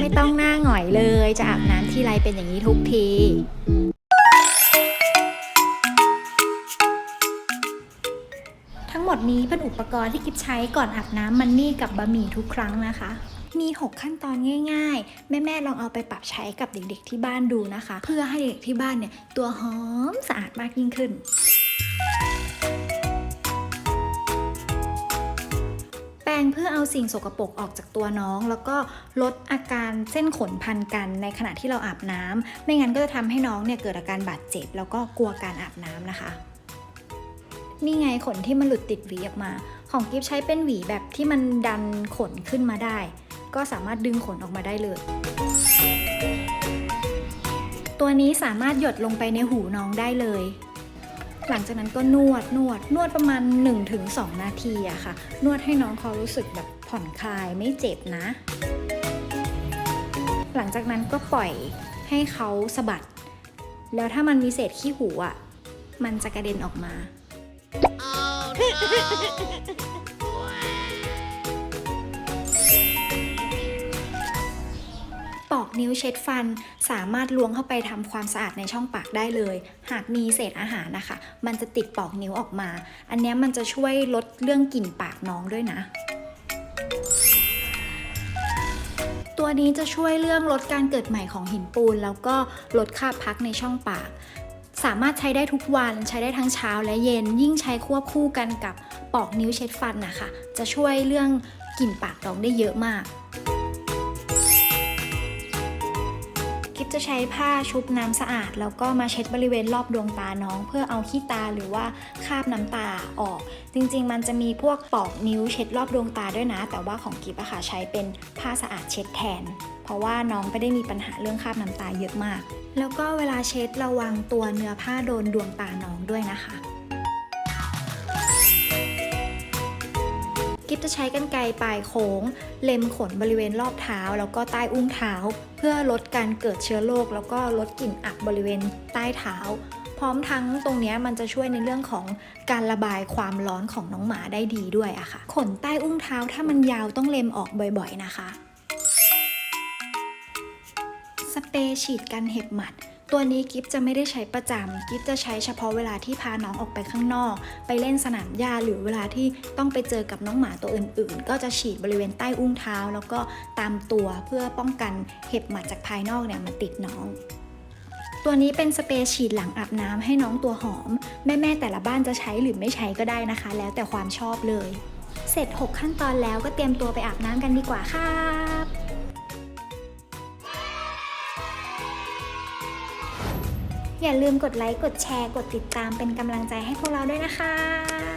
ไม่ต้องหน้าหงอยเลย จะอาบน้ำทีไรเป็นอย่างนี้ทุกทีทั้งหมดนี้เป็นอุปกรณ์ที่กิฟใช้ก่อนอาบน้ำมันนี่กับบะหมี่ทุกครั้งนะคะ มี 6 ขั้นตอนง่าย ๆ แม่ๆลองเอาไปปรับใช้กับเด็กๆที่บ้านดูนะคะ เพื่อให้เด็กที่บ้านเนี่ยตัวหอมสะอาดมากยิ่งขึ้น งเพื่อเอาสิ่งสกปรกออกจากตัวน้อง แล้วก็ลดอาการเส้นขนพันกันในขณะที่เราอาบน้ำไม่งั้นก็จะทำให้น้องเนี่ยเกิดอาการบาดเจ็บ แล้วก็กลัวการอาบน้ำนะคะ นี่ไงขนที่มันหลุดติดหวีออกมา ของกิฟใช้เป็นหวีแบบที่มันดันขนขึ้นมาได้ ก็สามารถดึงขนออกมาได้เลยตัวนี้สามารถหยดลงไปในหูน้องได้เลย หลังจากนั้นก็นวดนวดนวดประมาณ 1-2 นาทีอะค่ะ นวดให้น้องเขารู้สึกแบบผ่อนคลายไม่เจ็บนะ หลังจากนั้นก็ปล่อยให้เขาสะบัด แล้วถ้ามันมีเศษขี้หูอะมันจะกระเด็นออกมาปอ นิ้วเช็ดฟัน สามารถล้วงเข้าไปทำความสะอาดในช่องปากได้เลย หากมีเศษอาหารนะคะ มันจะติดปอกนิ้วออกมา อันนี้มันจะช่วยลดเรื่องกลิ่นปากน้องด้วยนะตัวนี้จะช่วยเรื่องลดการเกิดใหม่ของหินปูน แล้วก็ลดคราบพักในช่องปาก สามารถใช้ได้ทุกวันใช้ได้ทั้งเช้าและเย็น ยิ่งใช้ควบคู่กันกับปอกนิ้วเช็ดฟันนะคะ จะช่วยเรื่องกลิ่นปากน้องได้เยอะมาก จะใช้ผ้าชุบน้ำสะอาด แล้วก็มาเช็ดบริเวณรอบดวงตาน้อง เพื่อเอาขี้ตาหรือว่าคราบน้ำตาออก จริงๆ มันจะมีพวกปอกนิ้วเช็ดรอบดวงตาด้วยนะ แต่ว่าของกิฟอะค่ะใช้เป็นผ้าสะอาดเช็ดแทน เพราะว่าน้องไม่ได้มีปัญหาเรื่องคราบน้ำตาเยอะมาก แล้วก็เวลาเช็ดระวังตัวเนื้อผ้าโดนดวงตาน้องด้วยนะคะ กิฟจะใช้กรรไกรปลายโค้ง เล็มขนบริเวณรอบเท้า แล้วก็ใต้อุ้งเท้า เพื่อลดการเกิดเชื้อโรคแล้วก็ลดกลิ่นอับบริเวณใต้เท้า พร้อมทั้งตรงนี้มันจะช่วยในเรื่องของการระบายความร้อนของน้องหมาได้ดีด้วยอะค่ะ ขนใต้อุ้งเท้าถ้ามันยาวต้องเล็มออกบ่อยๆนะคะ สเปรย์ฉีดกันเห็บหมัด ตัวนี้กิฟจะไม่ได้ใช้ประจำกิฟจะใช้เฉพาะเวลาที่พาน้องออกไปข้างนอก ไปเล่นสนามหญ้าหรือเวลาที่ต้องไปเจอกับน้องหมาตัวอื่น ๆ ก็จะฉีดบริเวณใต้อุ้งเท้า แล้วก็ตามตัวเพื่อป้องกันเห็บหมัดจากภายนอกเนี่ยมาติดน้อง ตัวนี้เป็นสเปรย์ฉีดหลังอาบน้ำให้น้องตัวหอม แม่ๆแต่ละบ้านจะใช้หรือไม่ใช้ก็ได้นะคะ แล้วแต่ความชอบเลย เสร็จ 6 ขั้นตอนแล้วก็เตรียมตัวไปอาบน้ำกันดีกว่าครับ อย่าลืมกดไลค์ กดแชร์ กดติดตามเป็นกำลังใจให้พวกเราด้วยนะคะ